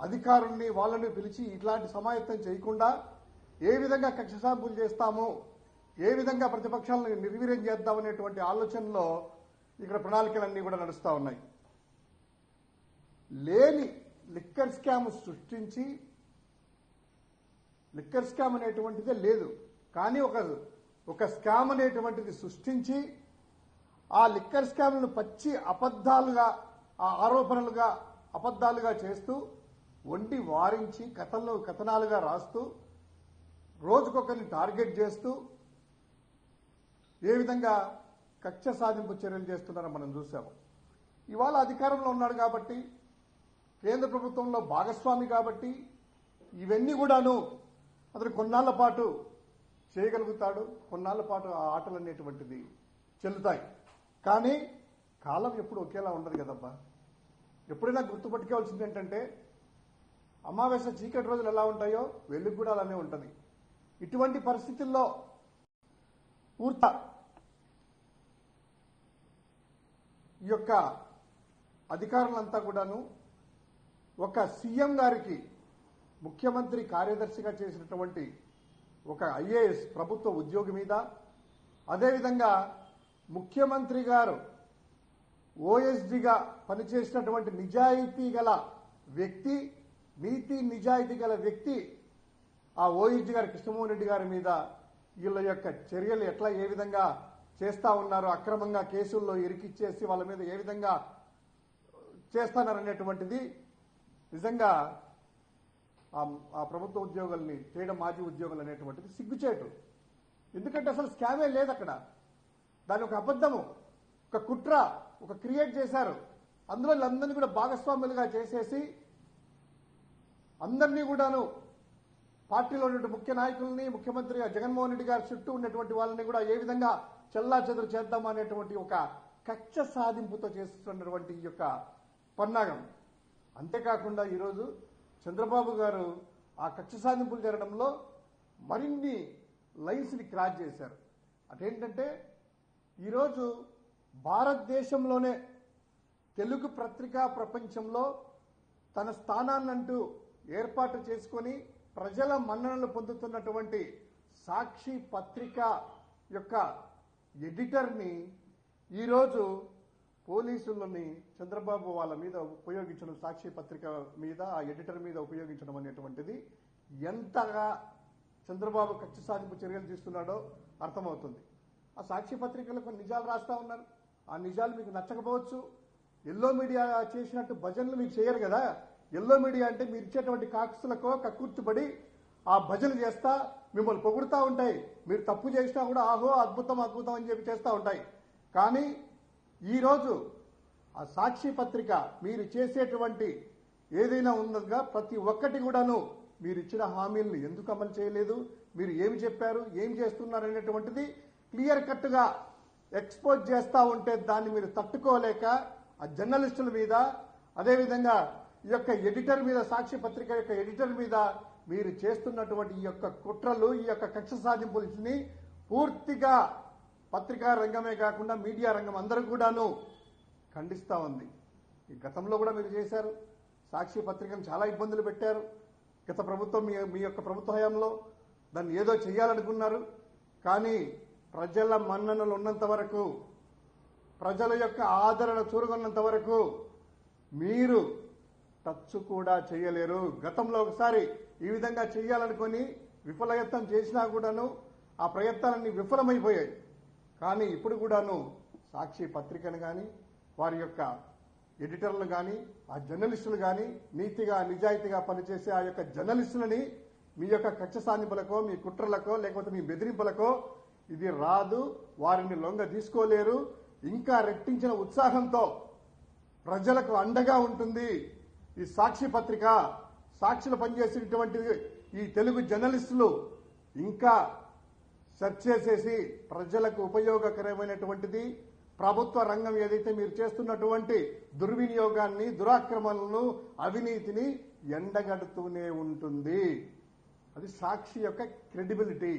అధికారుల్ని వాళ్ళని పిలిచి ఇట్లాంటి సమాయత్తం చేయకుండా ఏ విధంగా కక్ష సాంపులు చేస్తాము ఏ విధంగా ప్రతిపక్షాలను నిర్వీర్యం చేద్దామనేటువంటి ఆలోచనలో ఇక్కడ ప్రణాళికలన్నీ కూడా నడుస్తూ ఉన్నాయి. లేని లిక్కర్ స్కామ్ సృష్టించి లిక్కర్ స్కామ్ అనేటువంటిదే లేదు. కానీ ఒక ఒక స్కామ్ అనేటువంటిది సృష్టించి ఆ లిక్కర్ స్కామ్లను పచ్చి అబద్ధాలుగా ఆ ఆరోపణలుగా అబద్ధాలుగా చేస్తూ వండి వారించి కథల్లో కథనాలుగా రాస్తూ రోజుకొకరిని టార్గెట్ చేస్తూ ఏ విధంగా కక్ష సాధింపు చర్యలు చేస్తున్నారో మనం చూసాము ఇవాళ అధికారంలో ఉన్నాడు కాబట్టి కేంద్ర ప్రభుత్వంలో భాగస్వామి కాబట్టి ఇవన్నీ కూడాను అతను కొన్నాళ్ళ పాటు చేయగలుగుతాడు. కొన్నాళ్ళ పాటు ఆ ఆటలు అనేటువంటిది చెల్లుతాయి. కానీ కాలం ఎప్పుడు ఒకేలా ఉండదు కదబ్బా. ఎప్పుడైనా గుర్తుపట్టుకోవాల్సింది ఏంటంటే అమావాస్య చీకటి రోజులు ఎలా ఉంటాయో వెలుగు కూడా అలానే ఉంటుంది. ఇటువంటి పరిస్థితుల్లో పూర్త ఈ యొక్క అధికారులంతా కూడాను ఒక సీఎం గారికి ముఖ్యమంత్రి కార్యదర్శిగా చేసినటువంటి ఒక ఐఏఎస్ ప్రభుత్వ ఉద్యోగి మీద అదేవిధంగా ముఖ్యమంత్రి గారు ఓఎస్డిగా పనిచేసినటువంటి నిజాయితీ గల వ్యక్తి నీతి నిజాయితీ గల వ్యక్తి ఆ ఓఈజీ గారి కృష్ణమోహన్ రెడ్డి గారి మీద వీళ్ళ యొక్క చర్యలు ఎట్లా ఏ విధంగా చేస్తా ఉన్నారు అక్రమంగా కేసుల్లో ఇరికిచ్చేసి వాళ్ళ మీద ఏ విధంగా చేస్తాననేటువంటిది నిజంగా ఆ- ఆ ప్రభుత్వ ఉద్యోగుల్ని చేయడం మాజీ ఉద్యోగులు అనేటువంటిది సిగ్గుచేటు. ఎందుకంటే అసలు స్కామే లేదు అక్కడ. దాని ఒక అబద్ధము ఒక కుట్ర ఒక క్రియేట్ చేశారు. అందులో వీళ్ళందరినీ కూడా భాగస్వాములుగా చేసేసి అందరినీ కూడాను పార్టీలో ఉన్నటువంటి ముఖ్య నాయకుల్ని ముఖ్యమంత్రి జగన్మోహన్ రెడ్డి గారి చుట్టూ ఉన్నటువంటి వాళ్ళని కూడా ఏ విధంగా చెల్లా చెదురు చేద్దాం అనేటువంటి ఒక కక్ష సాధింపుతో చేస్తున్నటువంటి ఈ యొక్క పన్నాగం. అంతేకాకుండా ఈరోజు చంద్రబాబు గారు ఆ కక్ష సాధింపులు జరగడంలో మరిన్ని లైన్స్ని క్రాస్ చేశారు. అదేంటంటే ఈరోజు భారతదేశంలోనే తెలుగు పత్రికా ప్రపంచంలో తన స్థానాన్నంటూ ఏర్పాటు చేసుకొని ప్రజల మన్ననలు పొందుతున్నటువంటి సాక్షి పత్రిక యొక్క ఎడిటర్ని ఈరోజు పోలీసులని చంద్రబాబు వాళ్ళ మీద ఉపయోగించడం సాక్షి పత్రిక మీద ఆ ఎడిటర్ మీద ఉపయోగించడం అనేటువంటిది ఎంతగా చంద్రబాబు కక్ష సాధింపు చర్యలు తీసుకున్నాడో అర్థమవుతుంది. ఆ సాక్షి పత్రికలో కొన్ని నిజాలు రాస్తా ఉన్నారు. ఆ నిజాలు మీకు నచ్చకపోవచ్చు. ఎల్లో మీడియా చేసినట్టు భజనలు మీకు చేయరు కదా. ఎల్లో మీడియా అంటే మీరు ఇచ్చేటువంటి కాక్సులకో కక్కుర్చుబడి ఆ భజనలు చేస్తా మిమ్మల్ని పొగుడుతూ ఉంటాయి. మీరు తప్పు చేసినా కూడా ఆహో అద్భుతం అద్భుతం అని చెప్పి చేస్తూ ఉంటాయి. కానీ ఈరోజు ఆ సాక్షి పత్రిక మీరు చేసేటువంటి ఏదైనా ఉందగా ప్రతి ఒక్కటి కూడాను మీరు ఇచ్చిన హామీలను ఎందుకు అమలు చేయలేదు? మీరు ఏమి చెప్పారు? ఏం చేస్తున్నారు అనేటువంటిది క్లియర్ కట్గా ఎక్స్పోజ్ చేస్తా ఉంటే దాన్ని మీరు తట్టుకోలేక ఆ జర్నలిస్టుల మీద అదేవిధంగా ఈ యొక్క ఎడిటర్ మీద సాక్షి పత్రిక యొక్క ఎడిటర్ మీద మీరు చేస్తున్నటువంటి ఈ యొక్క కుట్రలు ఈ యొక్క కక్ష సాధింపుల్ని పూర్తిగా పత్రికా రంగమే కాకుండా మీడియా రంగం అందరూ కూడాను ఖండిస్తా ఉంది. ఈ గతంలో కూడా మీరు చేశారు. సాక్షి పత్రికను చాలా ఇబ్బందులు పెట్టారు. గత ప్రభుత్వం మీ మీ యొక్క ప్రభుత్వ హయాంలో దాన్ని ఏదో చేయాలనుకున్నారు. కానీ ప్రజల మన్ననలు ఉన్నంత వరకు ప్రజల యొక్క ఆదరణ చూరగొన్నంత వరకు మీరు టచ్ కూడా చేయలేరు. గతంలో ఒకసారి ఈ విధంగా చేయాలనుకొని విఫలయత్నం చేసినా కూడాను ఆ ప్రయత్నాలన్నీ విఫలమైపోయాయి. కానీ ఇప్పుడు కూడాను సాక్షి పత్రికను కానీ వారి యొక్క ఎడిటర్లు కానీ ఆ జర్నలిస్టులు కానీ నీతిగా నిజాయితీగా పనిచేసే ఆ యొక్క జర్నలిస్టులని మీ యొక్క కక్ష సాధింపులకో మీ కుట్రలకో లేకపోతే మీ బెదిరింపులకో ఇది రాదు వారిని లొంగ తీసుకోలేరు. ఇంకా రెట్టించిన ఉత్సాహంతో ప్రజలకు అండగా ఉంటుంది. ఈ సాక్షి పత్రిక సాక్షులు పనిచేసినటువంటి ఈ తెలుగు జర్నలిస్టులు ఇంకా సెర్చ్ చేసేసి ప్రజలకు ఉపయోగకరమైనటువంటిది ప్రభుత్వ రంగం ఏదైతే మీరు చేస్తున్నటువంటి దుర్వినియోగాన్ని దురాక్రమణలను అవినీతిని ఎండగడుతూనే ఉంటుంది. అది సాక్షి యొక్క క్రెడిబిలిటీ.